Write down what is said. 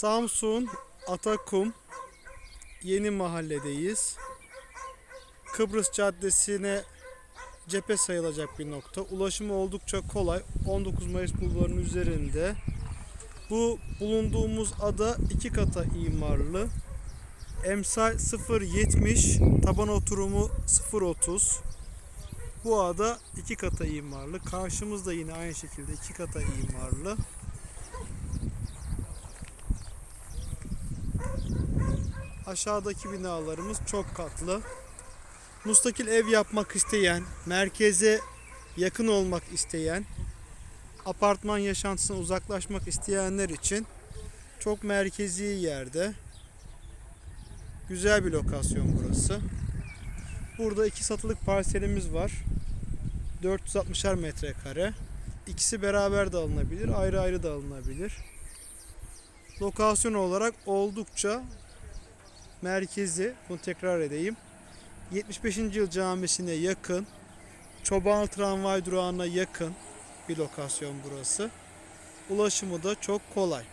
Samsun Atakum Yeni Mahalledeyiz. Kıbrıs Caddesi'ne cephe sayılacak bir nokta. Ulaşımı oldukça kolay. 19 Mayıs Bulvarı'nın üzerinde. Bu bulunduğumuz ada iki kata imarlı. Emsal 0.70, taban oturumu 0.30. Bu ada iki kata imarlı. Karşımızda yine aynı şekilde iki kata imarlı. Aşağıdaki binalarımız çok katlı. Mustakil ev yapmak isteyen, merkeze yakın olmak isteyen, apartman yaşantısına uzaklaşmak isteyenler için çok merkezi yerde. Güzel bir lokasyon burası. Burada iki satılık parselimiz var. 460'ar metrekare. İkisi beraber de alınabilir, ayrı ayrı da alınabilir. Lokasyon olarak oldukça merkezi, bunu tekrar edeyim. 75. yıl camisine yakın, Çoban tramvay durağına yakın bir lokasyon burası. Ulaşımı da çok kolay.